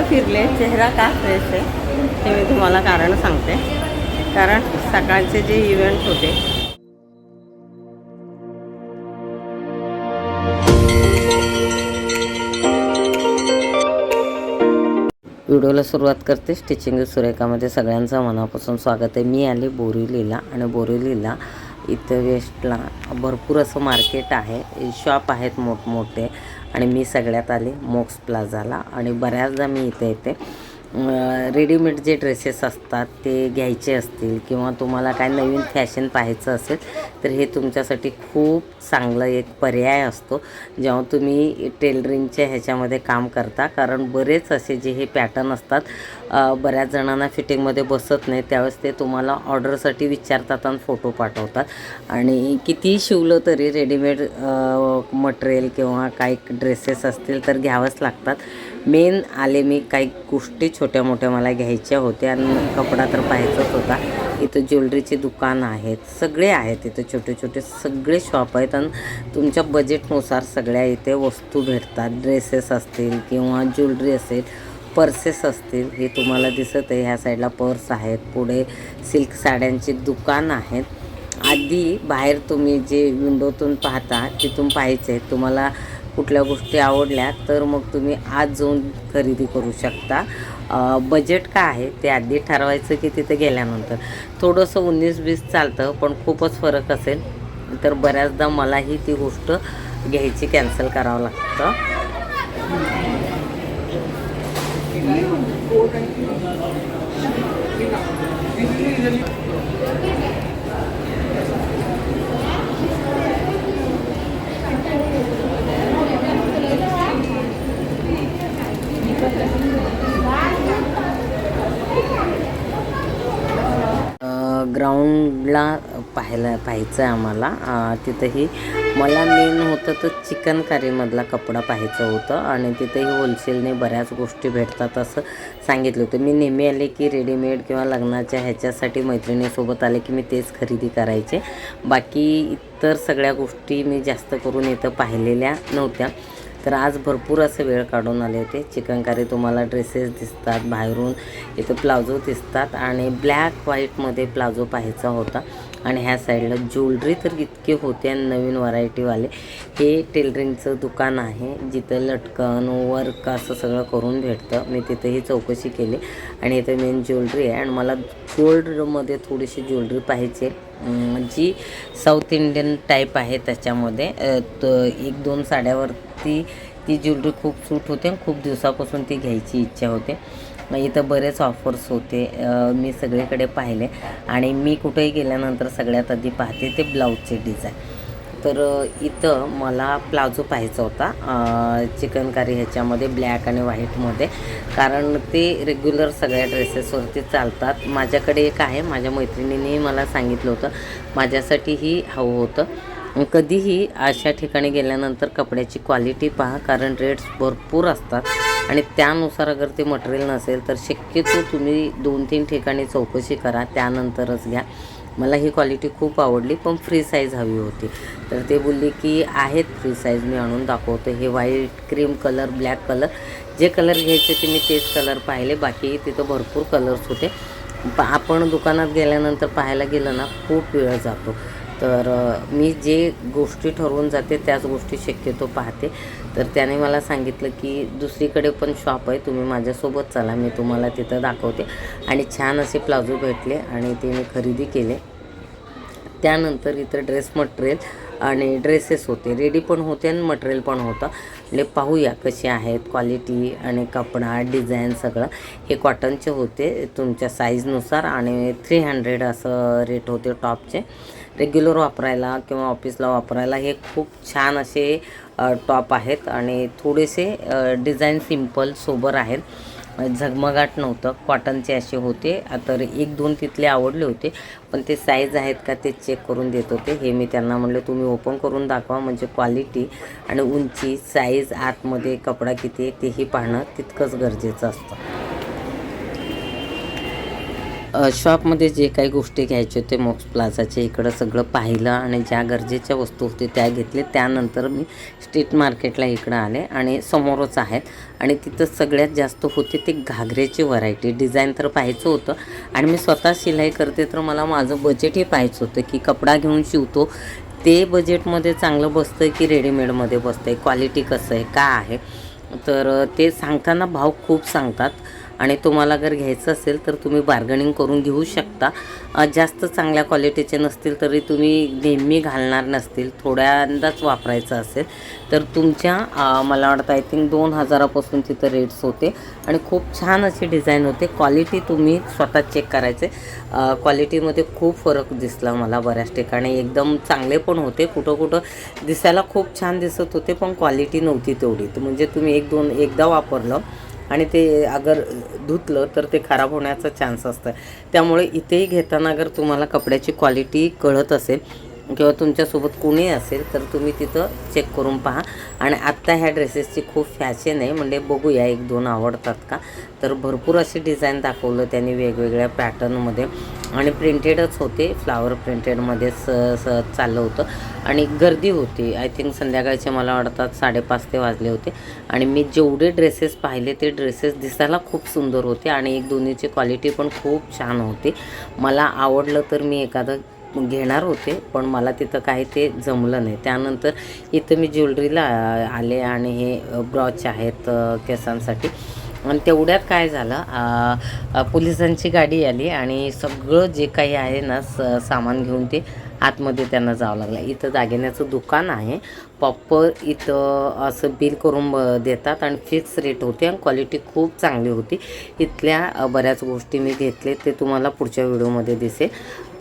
एवढं फिरले चेहरा का फ्रेश आहे हे मी तुम्हाला कारण सांगते. कारण सकाळचे जे इव्हेंट होते व्हिडिओला सुरुवात करते स्टिचिंग सुरेखामध्ये. सगळ्यांचं मनापासून स्वागत आहे. मी आले बोरिवलीला आणि बोरिवलीला इथं वेस्टला भरपूर असं मार्केट आहे. शॉप आहेत मोठमोठे. आणि मी सगळ्यात आले मोक्स प्लाझाला आणि बऱ्याचदा मी इथे येते. रेडीमेड जे ड्रेसेस असतात ते घ्यायचे असतील किंवा तुम्हाला काय नवीन फॅशन पाहायचं असेल तर हे तुमच्यासाठी खूप चांगलं एक पर्याय असतो जेव्हा तुम्ही टेलरिंगच्या ह्याच्यामध्ये काम करता. कारण बरेच असे जे हे पॅटर्न असतात बऱ्याच जणांना फिटिंगमध्ये बसत नाही त्यावेळेस ते तुम्हाला ऑर्डरसाठी विचारतात आणि फोटो पाठवतात. आणि कितीही शिवलं तरी रेडीमेड मटेरियल किंवा काही ड्रेसेस असतील तर घ्यावंच लागतात. मेन आले मी काही गोष्टी छोट्या मोठ्या मला घ्यायच्या होत्या आणि कपडा तर पाहायचाच होता. इथं ज्वेलरीचे दुकान आहेत सगळे आहेत इथं छोटे छोटे सगळे शॉप आहेत आणि तुमच्या बजेटनुसार सगळ्या इथे वस्तू भेटतात. ड्रेसेस असतील किंवा ज्वेलरी असेल पर्सेस असतील हे तुम्हाला दिसत आहे. ह्या साईडला पर्स आहेत पुढे सिल्क साड्यांचे दुकान आहेत. आधी बाहेर तुम्ही जे विंडोतून पाहता तिथून पाहायचे. तुम्हाला कुठल्या गोष्टी आवडल्या तर मग तुम्ही आज जाऊन खरेदी करू शकता. बजेट काय आहे ते आधी ठरवायचं की तिथे गेल्यानंतर. थोडंसं उन्नीस वीस चालतं पण खूपच फरक असेल. तर बऱ्याचदा मलाही ती गोष्ट घ्यायची कॅन्सल करावं लागतं. ग्राउंडला पाहायला पाहायचं आहे आम्हाला तिथंही मला मेन होतं तर चिकन करीमधला कपडा पाहायचं होतं आणि तिथंही होलसेलने बऱ्याच गोष्टी भेटतात असं सांगितलं होतं. मी नेहमी आले की रेडीमेड किंवा लग्नाच्या ह्याच्यासाठी मैत्रिणीसोबत आले की मी तेच खरेदी करायचे. बाकी इतर सगळ्या गोष्टी मी जास्त करून इथं पाहिलेल्या नव्हत्या. तर आज भरपूर असं वेळ काढून आले होते. चिकनकारी तुम्हाला ड्रेसेस दिसतात बाहेरून इथं प्लाझो दिसतात आणि ब्लॅक व्हाईटमध्ये प्लाझो पाहायचा होता. आणि ह्या साईडला ज्वेलरी तर इतके होते आणि नवीन व्हरायटीवाले हे टेलरिंगचं दुकान आहे. जिथं लटकन वर्क असं सगळं करून भेटतं. मी तिथंही चौकशी केली. आणि इथं मेन ज्वेलरी आहे. आणि मला गोल्डमध्ये थोडीशी ज्वेलरी पाहिजे. जी साऊथ इंडियन टाईप आहे त्याच्यामध्ये. तर एक दोन साड्यावरती ती ज्वेलरी खूप सूट होते आणि खूप दिवसापासून ती घ्यायची इच्छा होते. मग इथं बरेच ऑफर्स होते. मी सगळीकडे पाहिले. आणि मी कुठेही गेल्यानंतर सगळ्यात आधी पाहते ते ब्लाऊजचे डिझाईन तर इथं मला प्लाझो पाहायचा होता. चिकनकारी ह्याच्यामध्ये ब्लॅक आणि व्हाईटमध्ये कारण ते रेग्युलर सगळ्या ड्रेसेसवरती चालतात. माझ्याकडे एक आहे. माझ्या मैत्रिणीने मला सांगितलं होतं. माझ्यासाठीही हवं होतं. कधीही अशा ठिकाणी गेल्यानंतर कपड्याची क्वालिटी पहा. कारण रेट्स भरपूर असतात. आणि त्यानुसार अगर ते मटेरियल नसेल तर शक्यतो तुम्ही दोन तीन ठिकाणी चौकशी करा त्यानंतरच घ्या. मला ही क्वालिटी खूप आवडली पण फ्री साईज हवी होती. तर ते बोलले की आहेत फ्री साईज मी आणून दाखवतो. हे white cream colour black colour जे कलर घ्यायचे ते मी तेच कलर पाहिले. बाकी तिथं भरपूर कलर्स होते. आपण दुकानात गेल्यानंतर पाहायला गेलं ना खूप वेळ जातो. तर मी जे गोष्टी ठरवून जाते त्याच गोष्टी शक्यतो पाहते. तर त्याने मला सांगितलं की दुसरीकडे पण शॉप आहे तुम्ही माझ्यासोबत चला मी तुम्हाला तिथं दाखवते. आणि छान असे प्लाझो भेटले आणि ते मी खरेदी केले. त्यानंतर इथं ड्रेस मटेरियल आणि ड्रेसेस होते. रेडी पण होते आणि मटेरियल पण होतं. म्हणजे पाहूया कसे आहेत क्वालिटी आणि कपडा डिझाईन सगळं. हे कॉटनचे होते तुमच्या साईजनुसार आणि थ्री हंड्रेड असं रेट होते टॉपचे रेग्युलर वापरायला किंवा ऑफिसला वापरायला हे खूप छान असे टॉप आहेत आणि थोडेसे डिझाईन सिंपल सोबर आहेत. झगमगाट नव्हतं. कॉटनचे असे होते. तर एक दोन तिथले आवडले होते. पण ते साईज आहेत का ते चेक करून देत होते. हे मी त्यांना म्हणलं तुम्ही ओपन करून दाखवा म्हणजे क्वालिटी आणि उंची साईज आतमध्ये कपडा किती आहे तेही पाहणं तितकंच गरजेचं असतं. शॉपमध्ये जे काही गोष्टी घ्यायचे होते मोक्स प्लाझाचे इकडं सगळं पाहिलं आणि ज्या गरजेच्या वस्तू होती त्या घेतल्या. त्यानंतर मी स्ट्रीट मार्केटला इकडं आले आणि समोरच आहेत. आणि तिथं सगळ्यात जास्त होते ते घागरेची व्हरायटी डिझाईन तर पाहायचं होतं. आणि मी स्वतः शिलाई करते तर मला माझं बजेटही पाहायचं होतं की कपडा घेऊन शिवतो. ते बजेटमध्ये चांगलं बसतं आहे की रेडीमेडमध्ये बसतं आहे क्वालिटी कसं आहे? का आहे? तर ते सांगताना भाव खूप सांगतात. आणि तुम्हाला जर घ्यायचं असेल तर तुम्ही बार्गनिंग करून घेऊ शकता. जास्त चांगल्या क्वालिटीचे नसतील तरी तुम्ही नेहमी घालणार नसतील. थोड्यांदाच वापरायचं असेल तर तुमच्या मला वाटतं आय थिंक दोन हजारापासून तिथं रेट्स होते. आणि खूप छान अशी डिझाईन होते. क्वालिटी तुम्ही स्वतः चेक करायचे. क्वालिटीमध्ये खूप फरक दिसला मला बऱ्याच ठिकाणी. एकदम चांगले पण होते. कुठं कुठं दिसायला खूप छान दिसत होते पण क्वालिटी नव्हती तेवढी. म्हणजे तुम्ही एक दोन एकदा वापरलं आणि ते अगर धुतलं तर ते खराब होण्याचा चान्स असतं त्यामुळे इथेही घेताना अगर तुम्हाला कपड्याची क्वालिटी कळत असेल किंवा तुमच्यासोबत कोणी असेल तर तुम्ही तिथं चेक करून पहा. आणि आत्ता ह्या ड्रेसेसची खूप फॅशन आहे. म्हणजे बघूया एक दोन आवडतात का? तर भरपूर अशी डिझाईन दाखवलं त्यांनी वेगवेगळ्या पॅटर्नमध्ये आणि प्रिंटेडच होते. फ्लावर प्रिंटेडमध्ये स स चाललं होतं. आणि गर्दी होती. आय थिंक संध्याकाळचे मला वाटतात साडेपाच ते वाजले होते. आणि मी जेवढे ड्रेसेस पाहिले ते ड्रेसेस दिसायला खूप सुंदर होते. आणि एक दोन्हीची क्वालिटी पण खूप छान होती. मला आवडलं तर मी एखादं घेणार होते पण मला तिथं काही ते जमलं नाही. त्यानंतर इथं मी ज्वेलरीला आले आणि हे ब्रॉच आहेत केसांसाठी. आणि तेवढ्यात काय झालं पोलिसांची गाडी आली आणि सगळं जे काही आहे ना स सामान घेऊन ते आतमध्ये त्यांना जावं लागलं. इथं दागिन्याचं दुकान आहे. प्रॉपर इथं असं बिल करून ब- देतात आणि फिक्स रेट होते आणि क्वालिटी खूप चांगली होती. इथल्या बऱ्याच गोष्टी मी घेतले ते तुम्हाला पुढच्या व्हिडिओमध्ये दिसेल.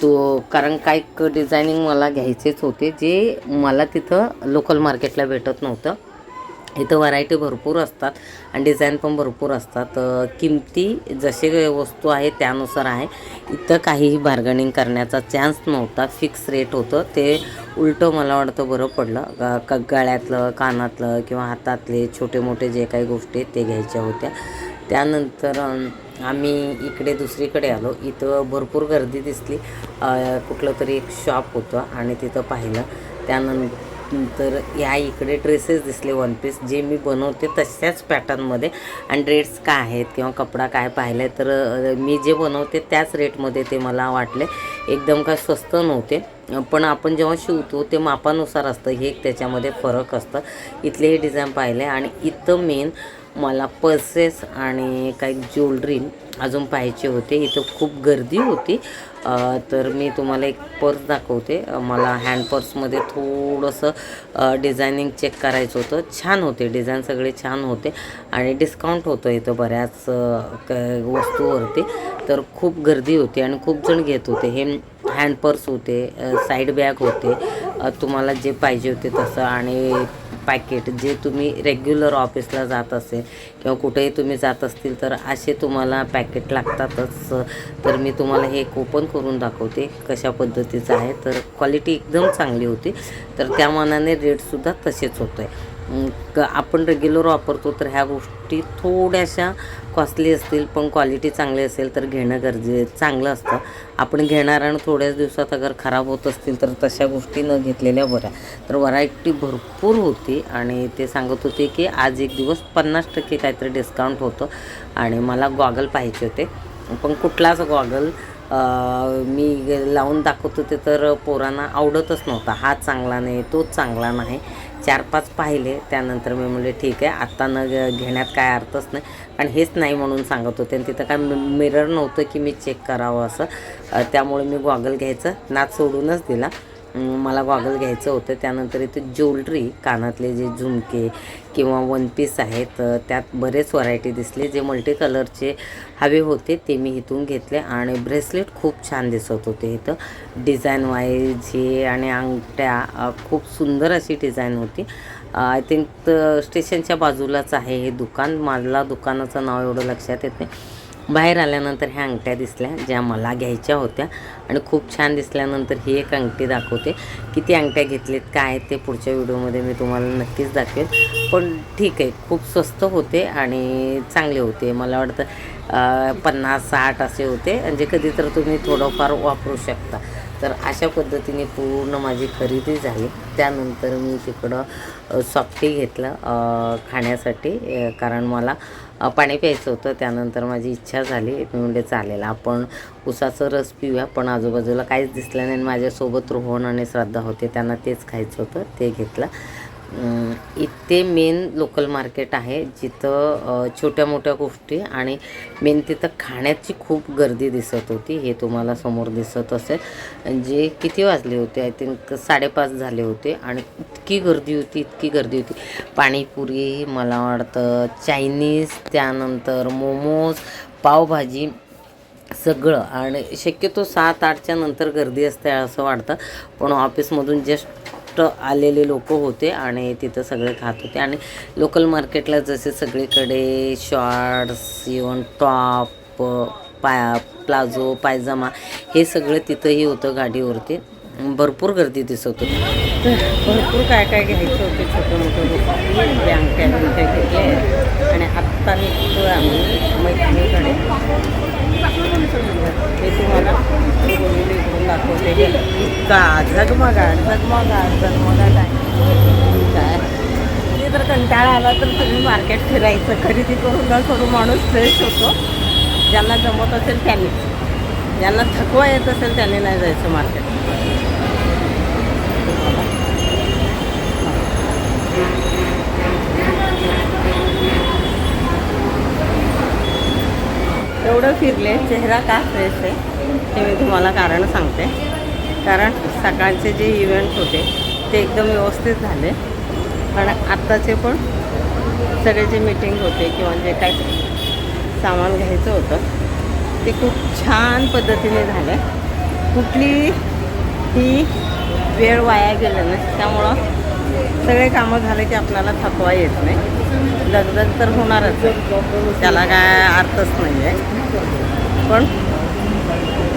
तो कारण काही डिझायनिंग मला घ्यायचेच होते जे मला तिथं लोकल मार्केटला भेटत नव्हतं. इथं व्हरायटी भरपूर असतात आणि डिझाईन पण भरपूर असतात. किमती जसे वस्तू आहे त्यानुसार आहे. इथं काहीही बार्गनिंग करण्याचा चान्स नव्हता फिक्स रेट होतं. ते उलटं मला वाटतं बरं पडलं. ग- क गळ्यातलं कानातलं किंवा हातातले छोटे मोठे जे काही गोष्टी आहेत ते घ्यायच्या होत्या. त्यानंतर आम्ही इकडे दुसरीकडे आलो. इथं भरपूर गर्दी दिसली. कुठलं तरी एक शॉप होतं आणि तिथं पाहिलं. त्यानंतर या इकडे ड्रेसेस दिसले वन पीस जे मी बनवते तशाच पॅटर्नमध्ये आणि रेट्स काय आहेत किंवा कपडा काय पाहिलं तर मी जे बनवते त्याच रेटमध्ये ते मला वाटले. एकदम काय स्वस्त नव्हते. पण आपण जेव्हा शिवतो ते मापानुसार असतं. हे एक त्याच्यामध्ये फरक असतं. इथले हे डिझाईन पाहिले आणि इथं मेन मला पर्सेस आणि काही ज्वेलरी अजून पाहायचे होते. इथं खूप गर्दी होती. तर मी तुम्हाला एक पर्स दाखवते. मला हँड पर्समध्ये थोडंसं डिझायनिंग चेक करायचं होतं. छान होते. डिझाईन सगळे छान होते. आणि डिस्काउंट होतं इथं बऱ्याच क वस्तूवरती. तर खूप गर्दी होती आणि खूप जण घेत होते. हे हँड पर्स होते साईड बॅग होते. तुम्हाला जे पाहिजे होते तसं. आणि पॅकेट जे तुम्ही रेग्युलर ऑफिसला जात असेल किंवा कुठेही तुम्ही जात असतील तर असे तुम्हाला पॅकेट लागतातच. तर मी तुम्हाला हे ओपन करून दाखवते कशा पद्धतीचं आहे. तर क्वालिटी एकदम चांगली होती. तर त्या मानाने रेटसुद्धा तसेच होतो आहे आपण रेग्युलर वापरतो तर ह्या गोष्टी थोड्याशा कॉस्टली असतील पण क्वालिटी चांगली असेल तर घेणं गरजे चांगलं असतं. आपण घेणार आणि थोड्याच दिवसात अगर खराब होत असतील तर तशा गोष्टी न घेतलेल्या बऱ्या. तर व्हरायटी भरपूर होती आणि ते सांगत होते की आज एक दिवस पन्नास टक्के काहीतरी डिस्काउंट होतं आणि मला गॉगल पाहिजे होते. पण कुठलाच गॉगल मी लावून दाखवत होते तर पोरांना आवडतच नव्हता. हा चांगला नाही तोच चांगला नाही. चार पाच पाहिले त्यानंतर मी म्हणले ठीक आहे आत्ता न घ- घेण्यात काय अर्थच नाही. पण हेच नाही म्हणून सांगत होते. आणि तिथं काय मिरर नव्हतं की मी चेक करावं असं. त्यामुळे मी गॉगल घ्यायचं. नाच सोडूनच दिला. मला गॉगल घ्यायचं होतं. त्यानंतर इथे ज्वेलरी कानातले जे झुमके किंवा वन पीस आहेत त्यात बरेच व्हरायटी दिसले. जे मल्टी कलरचे हवे होते ते मी इथून घेतले आणि ब्रेसलेट खूप छान दिसत होते इथं. डिझाईन वाईज हे आणि अंगठ्या खूप सुंदर अशी डिझाईन होती. आय थिंक स्टेशनच्या बाजूलाच आहे हे दुकान. मला दुकानाचं नाव एवढं लक्षात येत नाही. बाहेर आल्यानंतर ह्या अंगठ्या दिसल्या ज्या मला घ्यायच्या होत्या. आणि खूप छान दिसल्यानंतर ही एक अंगठी दाखवते. किती अंगठ्या घेतलेत काय आहेत ते पुढच्या व्हिडिओमध्ये मी तुम्हाला नक्कीच दाखवेल. पण ठीक आहे खूप स्वस्त होते आणि चांगले होते. मला वाटतं पन्नास साठ असे होते. म्हणजे कधी तर तुम्ही थोडंफार वापरू शकता. तर अशा पद्धतीने पूर्ण माझी खरेदी झाली. त्यानंतर मी तिकडं सॉफ्टी घेतलं खाण्यासाठी कारण मला पाणी प्यायचं होतं. त्यानंतर माझी इच्छा झाली. मी म्हणजे चालेल आपण उसाचं रस पिऊया. पण आजूबाजूला काहीच दिसलं नाही आणि माझ्यासोबत रोहन आणि श्रद्धा होते. त्यांना तेच खायचं होतं ते घेतलं. इथे मेन लोकल मार्केट आहे जिथं छोट्या मोठ्या गोष्टी आणि मेन तिथं खाण्याची खूप गर्दी दिसत होती हे तुम्हाला समोर दिसत असेल. जे किती वाजले होते? आय थिंक साडेपाच झाले होते आणि इतकी गर्दी होती इतकी गर्दी होती. पाणीपुरी मला वाटतं चायनीज त्यानंतर मोमोज पावभाजी सगळं. आणि शक्यतो सात आठच्या नंतर गर्दी असते असं वाटतं. पण ऑफिसमधून जस्ट आलेले लोक होते आणि तिथं सगळे खात होते. आणि लोकल मार्केटला जसे सगळीकडे शॉर्ट्स इवन टॉप पाया प्लाझो पायजामा हे सगळं तिथंही होतं गाडीवरती. भरपूर गर्दी दिसत होती. भरपूर काय काय घ्यायचं होतं छोटं मोठं बँक घेतले आणि आत्ता निघतो आम्ही मैत्रिणीकडे. ते तुम्हाला इतका झगमगा झगमगा झगमगा काय काय ते जर कंटाळा आला तर तुम्ही मार्केट फिरायचं. खरेदी करून न करू माणूस फ्रेश होतो. ज्यांना जमत असेल त्यांनी. ज्यांना थकवा येत असेल त्यांनी नाही जायचं मार्केट एवढं फिरले. चेहरा का फ्रेश आहे? ते मी तुम्हाला कारण सांगते. कारण सकाळचे जे इव्हेंट होते ते एकदम व्यवस्थित झाले. पण आत्ताचे पण सगळे जे मीटिंग होते किंवा जे काही सामान घ्यायचं होतं ते खूप छान पद्धतीने झालं. कुठली ही वेळ वाया गेलं नाही. त्यामुळं सगळे कामं झाले की आपल्याला थकवा येत नाही. दगदग तर होणारच. त्याला काय अर्थच नाही आहे पण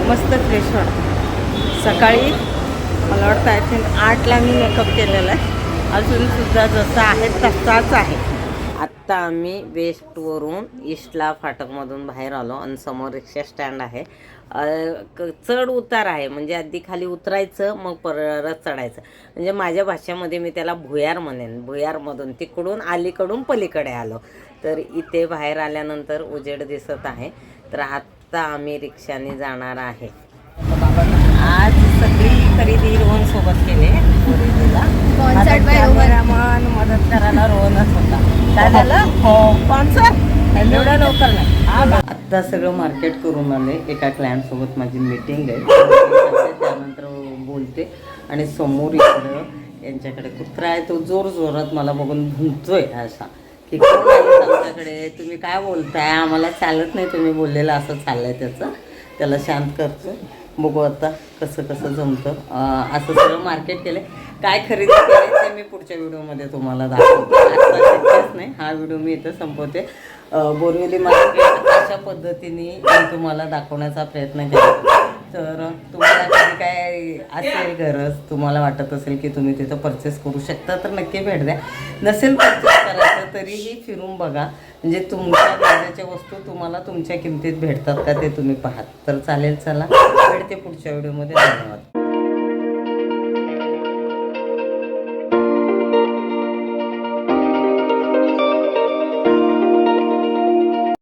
मस्त फ्रेश वाटतं. सकाळी मला वाटतं आय थिंक आठला मी मेकअप केलेला आहे. अजूनसुद्धा जसा आहे तसाच आहे. आत्ता आम्ही वेस्टवरून ईस्टला फाटकमधून बाहेर आलो आणि समोर रिक्षा स्टँड आहे. क- चढ उतार आहे. म्हणजे आधी खाली उतरायचं मग परत चढायचं. म्हणजे माझ्या भाषेमध्ये मी त्याला भुयार म्हणेन. भुयारमधून तिकडून अलीकडून पलीकडे आलो. तर इथे बाहेर आल्यानंतर उजेड दिसत आहे. तर आत्ता आम्ही रिक्षाने जाणार आहे. खरेदी रोहन सोबत केले. कॅमेरामन मदत करायला रोहनच होता. काय झालं? हो. स्पॉन्सर एवढं लवकर नाही. आत्ता सगळं मार्केट करून आले. एका क्लायंट सोबत माझी मीटिंग आहे. त्यानंतर बोलते. आणि समोर इकडं यांच्याकडे कुत्रा आहे. तो जोर जोरात मला बघून भुंकतोय असा की आमच्याकडे? तुम्ही काय बोलताय? आम्हाला चालत नाही. तुम्ही बोललेलं असं चाललंय त्याचं. त्याला शांत करतो बघू आता कसं कसं जमतं. असं सगळं मार्केट केलं काय खरेदी केली ते मी पुढच्या व्हिडिओमध्ये तुम्हाला दाखवते. नाही हा व्हिडिओ मी इथं संपवते. बोरवेली मार्केट अशा पद्धतीने मी तुम्हाला दाखवण्याचा प्रयत्न केला. तर तुम्हाला कधी काय असेल गरज तुम्हाला वाटत असेल की तुम्ही तिथं परचेस करू शकता तर नक्की भेट द्या. नसेल परचेस करायचं तरीही फिरून बघा. म्हणजे तुमच्या गरजेच्या वस्तू तुम्हाला तुमच्या किमतीत भेटतात का ते तुम्ही पाहात. तर चालेल चला. भेटते पुढच्या व्हिडिओमध्ये. धन्यवाद.